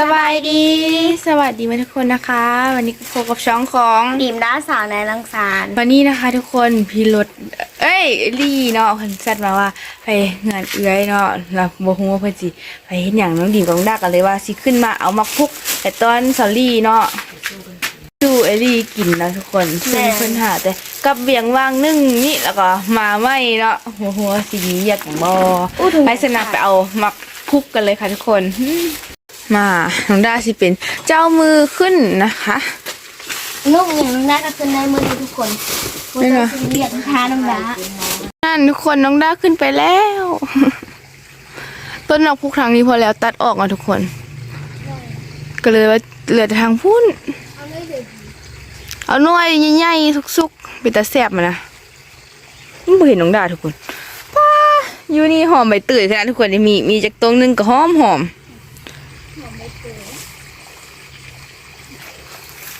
สบายดี สวัสดีมาทุกคนนะคะ วันนี้ก็พบกับช่องของดีมด้าสาวในรังสารวันนี้นะคะ ทุกคนพี่รถเอ้ยลี่เนาะเพิ่นซัดมาว่าไปงานเอื้อยเนาะเราบ่ฮู้ว่าเพิ่นสิไปเฮ็ดหยังน้องดิมกับน้องดักกันเลยว่าสิขึ้นมาเอามาพุก แต่ตอนสอรี่เนาะดูเอลี่กินนะทุกคนซึ่งเพิ่นหาแต่กับเบียงว่างนึ่งนี่แล้วก็มาไม่เนาะหัวหัวสีนี้อยากบ่อู้ถึงไปสนับไปเอามาพุกกันเลยค่ะทุกคนอื มมาน้องด้าสิเป็นเจ้ามือขึ้นนะคะนุ่มอย่างน้องด้าก็ขึ้นได้มือทุกคนไม่เหรอคุณเรียกทาน้องด้านั่นทุกคนน้องด้าขึ้นไปแล้ว ต้นดอกพุกทางนี้พอแล้วตัดออกมาทุกคน ก็เลยว่าเหลือแต่ทางพุ่นเอาเลยเดี๋ยวเอาหน่วยใหญ่ๆสุกๆเป็นตาแสบมานะไม่เห็นน้องดาทุกคนป้าอยู่นี่หอมใบเตยใช่ไหมทุกคนนี่มีมีจากตรงหนึงก็หอมหอม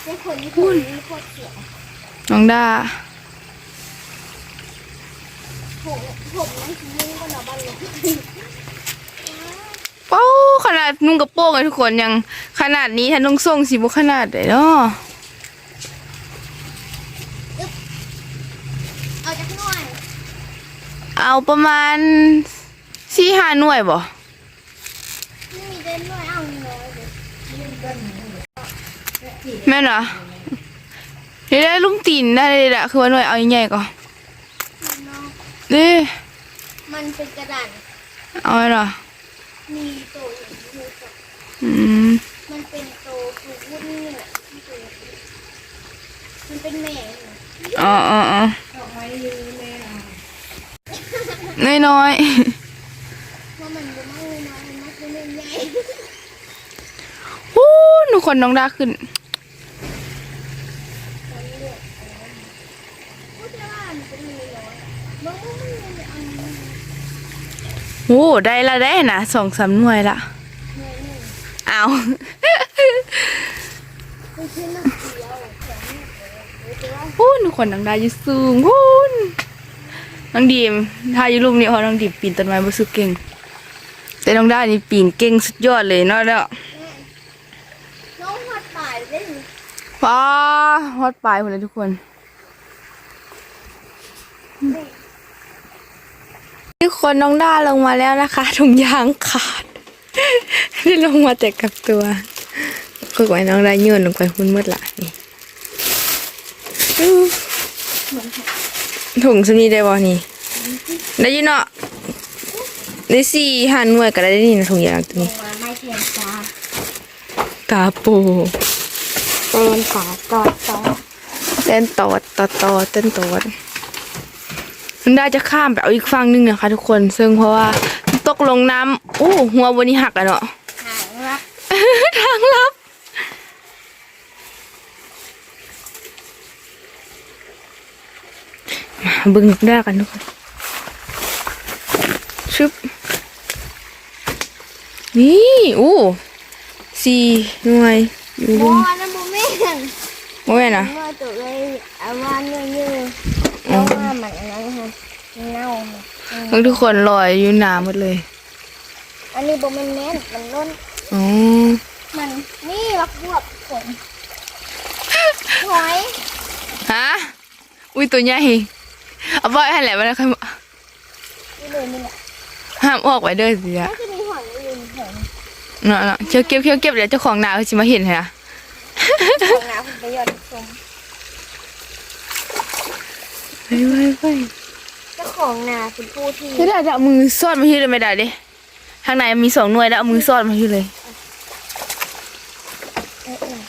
ให้คนที่คนนี้โคตรเสียน้องดาผมผมนั่งยิ้มก็นอนบ้านเลยเป้าขนาดนุ่งกระโปรงเลยทุกคนยังขนาดนี้ถ้านุ่งทรงสิบุขนาดเลยเนาะเอาจากหน่อยเอาประมาณสี่ห้าหน่วยบ่ ไม่มีเดินหน่อยเอาหน่อยเดี๋ยว แม่นเหรอเดี๋ยวได้ลุงตีนได้เลยแหละคือว่าหน่วยเอาใหญ่ๆก่อนน้องเด้มันเป็นกระดาษเอาไว้เหรอมีโตอย่างนี้กับอืมมันเป็นโตถูกวุ้นนี่แหละที่ตัวมันเป็นแม่เนี่ยอ๋ออ๋ออ๋อน้อยน้อยว่ามันจะไม่น้อยมันจะไม่ใหญ่ๆฮู้หนูคนน้องดาขึ้น พูดได้ว่ามันเป็นเลยร้อยบางมันมันอันนี้ โอ้ได้ละได้นะสองสามหน่วยละเงินหนึ่งเอาไม่ใช่น้ำเดียวแข็งหรือว่าฮู้หนูคนน้องดาอยู่สูงฮู้นน้องดีมถ้าอยู่รูปนี้เพราะน้องดีมปีนต้นไม้บ่สุดเก่ง แต่น้องดานี่ปีนเก่งสุดยอดเลยเนาะเนาะน้องหัดตายได้หรือว้าฮอดปลายหมดเลยทุกคน ทุกคนน้องด้าลงมาแล้วนะคะถุงยางขาดได้ลงมาแต่กับตัวก็ไว้น้องได้โยนลงไปหุ้นหมดละนี่อู้ถุงสมีได้บ่นี่ได้อยินเนาะได้สี่หันหน่วยก็ได้นี่นะถุงยางตัวนี้มาไม่แข็งจ้ากาปูเป็นขาต่อต่อเต้นตอดตอดตอดเต้นตอด มันได้จะข้ามไปเอาอีกฝั่งหนึงนะคะ ทุกคน ซึ่งเพราะว่าตกลงน้ำอู้หัวบนนี้หักอะเนาะหางรักทางลับมาเบึงนกได้กันทุกคนชึบนี่อู้สี่หน่วยอยู่บัดุวมนั่นบัวแม่งโอ้ยนะบัวตัวเลยเอาว่าเนื้อเนื้อแล้วว่ามันอันนั้นค่ะ เน่าทั้งทุกคนลอยอยู่หนาหมดเลย อันนี้บัวมันแน่นมันล้นอ๋อมันนี่รักบวบผมหอยฮะอุ้ยตัวใหญ่เอาไว้ให้แหละมันค่อยมานี่เลยนี่แหละห้ามออกไปเด้อสิอะก็จะมีหอยอื่นหอยเนาะเนาะเคี้ยวเก็บเคี้ยวเก็บเดี๋ยวเจ้าของนาเขาจะมาเห็นเหรอของน้ำคุณประโยชน์ชมเฮ้ยเฮ้ยเฮ้ยเจ้า ของนาคุณผู้ที่ไม่ได้จะเอามือซ่อนมาที่เลยไม่ได้ดิทางในมีสองหน่วยแล้วเอามือซ่อนมาที่เลยเอ๊ะเอ๊ะ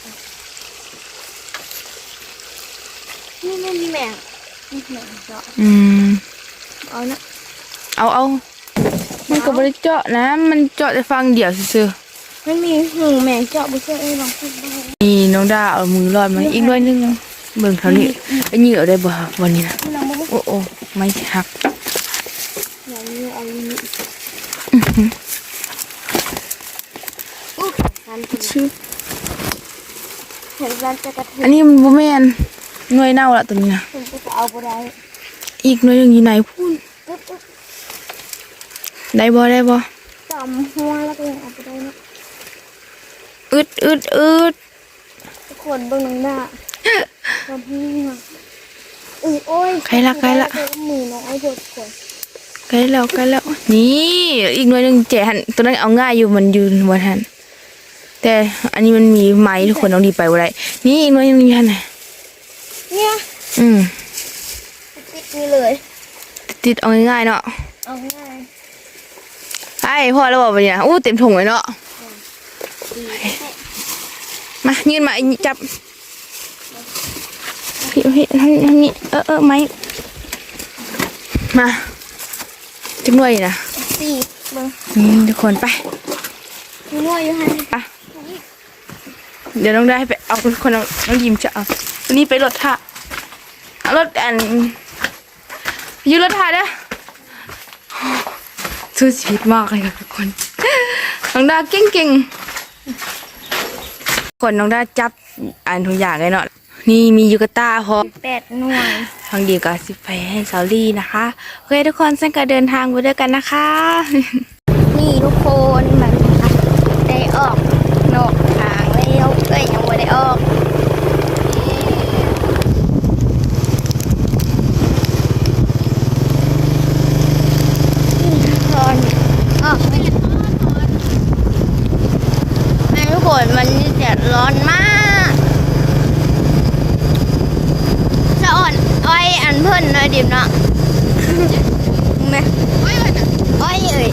นี่นี่นี่แมงนี่แมงเจาะอืมเอานะเอาเอามันก็บริเจาะนะ มันเจาะแต่ฟังเดียวซื่อมันมีหูแมงเจาะบุเซ่เอ้ยลองพูดได้ๆนี่น้องดาเอามือรอดมาอีกหน่วยหนึง เบิ่งเท่านี้ไอ้เหยื่อได้บ่วันนี้นะที่เราไม่ได้โอ้โอ้ไม่หักอย่างนี้เอาอย่างนี้อุ๊ยการกินชื่อเห็นการจะกระเทืออันนี้มันบ่แม่นหน่วยเน่าละตัวนี้นะคุณจะเอาบุได้อีกหน่วยหนึงอยู่ไหนพูนปึ๊บปึ๊บได้บ่ได้บ่จำหัวแล้วก็ยังเอาบุได้นะอึดอึดอึดทุกคนเบิ่งน้องดา ตอนนี้อะอุ้ยโอ้ยใครละใครละเดี๋ยวมือน้องไอ้บดก่อนใกล้แล้วใกล้แล้ว นี่อีกหน่วยหนึ่งเจหันตัวนั้นเอาง่ายอยู่มันยืนบนหันแต่อันนี้มันมีไม้ทุกคนต้องดีไปว่าไรนี่อีกหน่วยหนึงอยู่หันน่ะเนี่ยอืมติดนี่เลย ติดเอาง่ายๆเนาะเอาง่ายไอ้พ่อแล้วบอกไปเนี่ยอู้เต็มถุงเลยเนาะมายืนมาอีจับ พี่พี่ทางนี้ทางนี้เออเออไม้มาจักหน่วยนะสี่เบิ่งนี่ทุกคนไปมีมั่วอยู่หันไปเดี๋ยวน้องได้ไปเอาคนเอาน้องยิมจะเอาตัวนี้ไปรถท่าเอารถอันยืนรถท่าเด้อสู้ชีวิตมากเลยค่ะทุกคนน้องดาเก่งๆคนน้องดาจับอันทุกอย่างเลยเนาะ นี่มียูกาต้าพร้อมแปดหน่วยทางดีกับสิไปให้สาลี่นะคะโอเคทุกคนเส้นก็เดินทางไปด้วยกันนะคะ นี่ทุกคนมันนะคะได้ออกนอกทางแล้วเอ้ยยังไม่ได้ออกตอนออกไม่ได้แม่ทุกคนมันนี่แดดร้อนมากจะอ่อนอ้อยอัน เพิ่นเลยดิบเนาะแม่โอ้อยอ้อยเอ้ย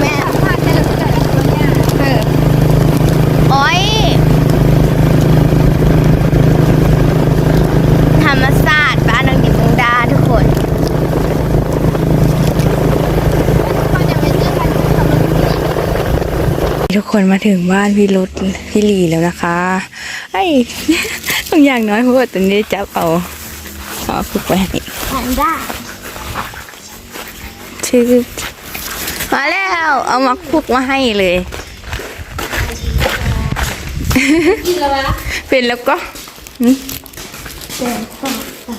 แม่เออโอ้ยธรรมศาสตร์บ้านนางดิบมุงดาทุกคน ทุกคนมาถึงบ้านพี่รุธพี่ลีแล้วนะคะไอ้ บางอย่างน้อยเพราะว่าตอนนี้จับเอาเอาฝึกไปให้แพนด้าชื่อมาแล้วเอามาคุกมาให้เลยเป็นแล้วก็หึ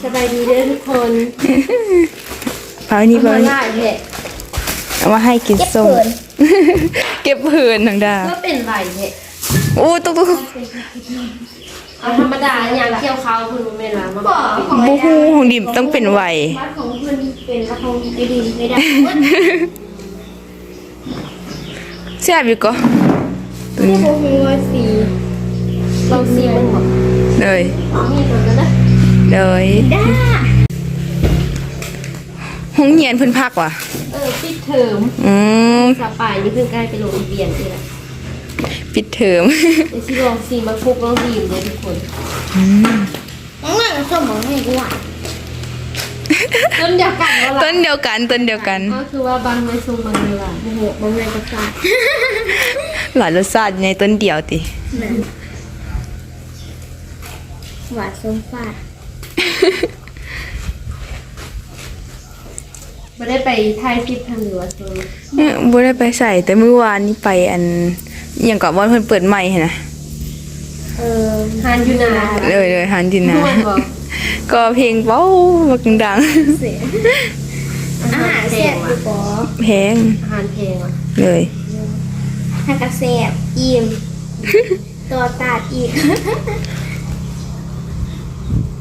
สบายดีเด้อทุกคนเอาอันนี้ไปมาล่าเห็ดเอามาให้กินเก็บส้มเผินเก็บเพลินทางดาก็เป็นไหวเห็ดโอ้ตุ๊กตุ๊ก เอาธรรมดาอย่างเกี่ยวเขาคุณรู้ไหมล่ะมาบอกบูฮูของดิมต้องเป็นไหวบ้านของเพื่อนเป็นละของไอดินไม่ได้แซ่บอยู่ก็ตัวนี้โอ้โหสีลองซีมันบอกเลยมีก่อนก็ได้เลยด้าห้องเรียนเพิ่นพักว่ะเออปิดเทอมอืมสาป่ายนี่เพิ่งใกล้ไปโรงเรียนนี่แหละ ปิดเทอมไอซีลองซีมาคุกลองดีมเลยทุกคนน้องหน่อยส้มของให้กูอะต้นเดียวกันแล้วต้ล่ะนเดียวกันต้นเดียวกันก็คือว่าบางไม่ทรงบางเวลาโอ้โหบางเวลาก็ขาดหลายรสชาติในต้นเดียวติหวานส้มฟาดไม่ได้ไปถ่ายคลิปทางเหนือโซนเอ้ยบ่ได้ไปใส่แต่เมื่อวานนี้ไปอัน อหย่างกับว่าเพิ่นเปิดใหม่หั่นนะเออฮานยูนาเลยเลยหันจินนะม่วนบอกก็เพลงเป้าบักดังเสียอาอาหาหารรแพเสียงบว่ะกูปอเพลงอาหารแพงว่ะเลยถ้ากระเสียบอิ่มตัวตาดอีก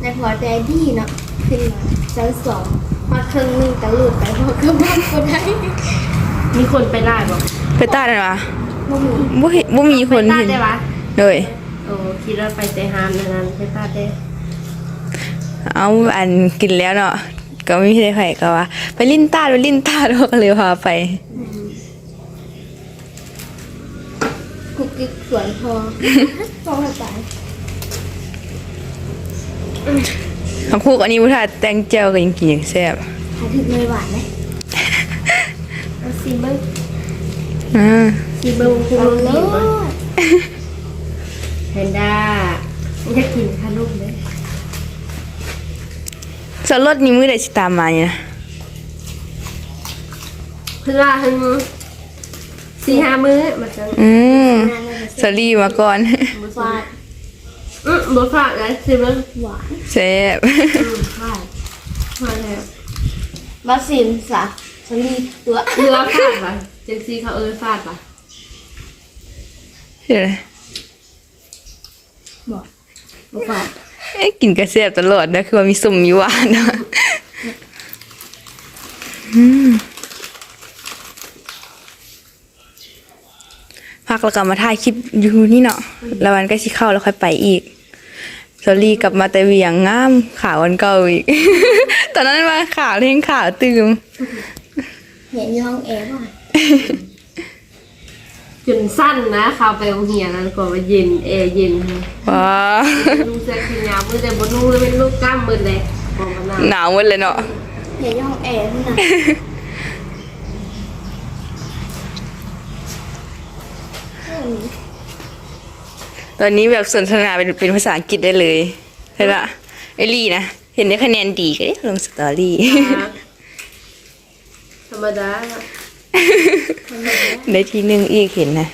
ในพอใจดีเนาะขึ้นมาชั้นสองมาครึ่งหนึงตะลุดไปพอก็บ้านก็ได้มีคนไปไล่บอกไปต้าได้ปะบ่มี บ่เห็นบ่มีคนไปต้าเห็นได้ปะเลยโอ้คิดว่าไปแต่ฮามอย่างนั้นไปต้าได้เอาอันกินแล้วเนาะก็ไม่ได้ใครก็ว่า ไปลิ้นตาดไปลิ้นตาดก็เลยพาไปกุกกิ๊กสวนพอพอเข้าใจคำพูดอันนี้วุฒาแตงเจียวก็ยังกินอย่างแซ่บหาถึงเลยหวานไหมเอาซีเบิ้งอ่า ซีเบิ้งคุณเอาลุงเลหิวมั้ยยแพนด้าอยากกินขนมเลยสรสนี่มื้อใดสิตามมาเนี่ยนะเพื่อว่าทั้งสี่ห้ามื้อมาจังอืมสลีมาก่อนหวานอืมบ่ฝากนะซีเบิ้งหวานแซ่บอืมฝากมาแล้วบาซิมสะสลีตัวเรือฝากว่ะจังซีเขาเอิ้นฟาดปะ เดี๋ยวนะบอกบ่ฟาดเอ๊ะกินกระเสียบตลอดนะคือว่ามีสุ่มมีหวานนะอืมพักแล้วก็มาถ่ายคลิปอยู่นี่เนาะแล้ววันก็สิเข้าแล้วค่อยไปอีกสอรี่กลับมาแต่เวียงงามขาววันเก่าอีก ตอนนั้นมาขาวเร่งขาวตืม เห็นอยู่ห้องแอร์ป่ะ จนสั้นนะเขาไปโรงเรียนแล้วก็ว่าเย็นแอร์เย็นนะว้าลุงเสื้อแขนยาวมือแต่บนนุ่งเลยเป็นลูกกล้ามมือเลยบอกมันหนาวหมดเลยเนาะเห็นอยู่ห้องแอร์พุ่นน่ะตอนนี้แบบสนทนาเป็นเป็นภาษาอังกฤษได้เลยใช่ปะไอลี่นะ เห็นได้คะแนนดีก็ได้ลงสตอรี่ธรรมดา ได้ทีหนึ่งอีกเห็นนะ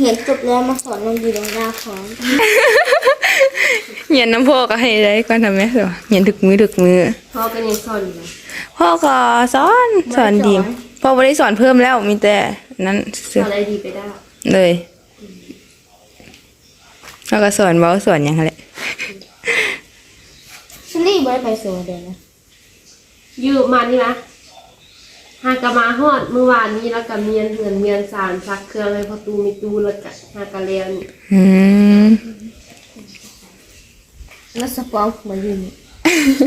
เห็นจบแล้วมาสอนลงดีลงดาพร้อมเงียนน้ำพ่อก็ให้ได้ก่อนทำไหมสิวะเงียนถึกมือถึกมือ พ่อก็ยังสอนอยู่นะพ่อก็สอนสอนดีพ่อไม่ได้สอนเพิ่มแล้วมีแต่นั้นสซื้ออนอะไรดีไปได้ เลยแล้วก็สอนเว้าสอนหยังแหละชิลลี่บ่ได้ไปสวนเดนนะอ ยู่มานี่นะหากะมาฮอดเมื่อวานนี้แล้วก็เมียนเหือนเมียนสารซักเครื่องให้พอตูมีตูแล้วก็หากะเลียนอืมแล้วสปอร์ตเหมือนอยู่นี่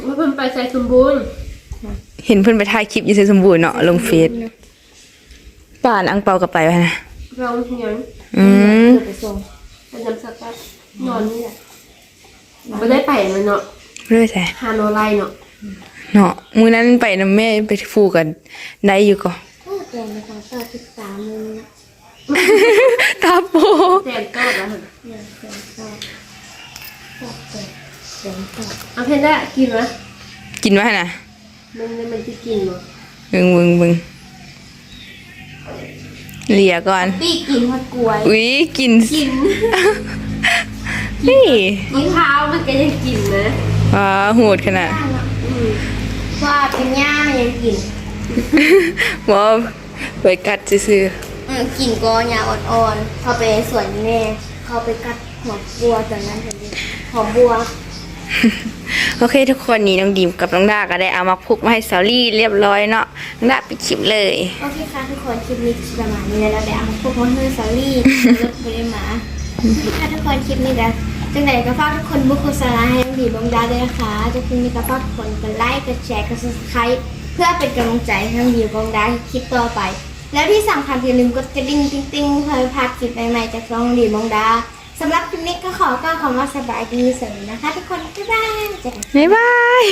ว่าเพิ่นไปใส่สมบูรณ์เห็นเพิ่นไปถ่ายคลิปอยู่เซสมบูรณ์เนาะลงเฟซป่านอังเปากับไปวะนะเราเฮียงอืมเดี๋ยวไปส่งไปนำสักแป๊บนอนนี่แหละไม่ได้ไปมันเนาะเรื่อยแท้ฮาโนไลเนาะ เนาะมื้อนั้นไปนำแม่ไปฟูกันได้อยู่ก็โอ้แกงในความชอบที่สามมือนะตาโปแทนก็แล้วหั่นเนี่ยแกงชอบชอบแกงแกงชอบเอาเพนได้กินไหมกินวะน่ะมันมันจะกินมั้บึงบึงบึงเหลียก่อน ปี้กินผัดกล้วย อุ้ยกินกินนี่มะพร้าวมันก็ยังกินนะว้าโหดขนาด อืม ว่าเป็นย่างยังกินว่าไปกัดซื่ออืมกินก็ยาอ่อนๆเข้าไปสวนแม่เข้าไปกัดหัวบัวตอนนั้นเห็นดิหอมบัวๆโอเค ทุกคนนี่น้องดีมกับน้องดาก็ได้เอามาพุกมาให้สาลี่เรียบร้อยเนาะน้องดาไปชิมเลย โอเคค่ะทุกคนคลิปนี้ประมาณนี้แล้วเดี๋ยวเอาพวกมอนเตอร์ซอรี่รถไปได้มาค่ะทุกคนคลิปนี้นะ จังไหนก็ฝากทุกคนบุกโฆษณาให้น้องดีบองดาด้วยนะคะจะคลิปนี้ก็ฝากทุกคนกดไลค์กดแชร์กด subscribe เพื่อเป็นกำลังใจให้น้องดีบองดาคลิปต่อไป แล้วที่สำคัญอย่าลืมกดกระดิ่งติ๊งๆเพื่อพลาดคลิปใหม่ๆจากน้องดีบองดาสำหรับคลิปนี้ก็ขอกล่าวคำว่าสบายดีสวัสดีนะคะ ทุกคนบ๊ายบายเจอกันบ๊ายบาย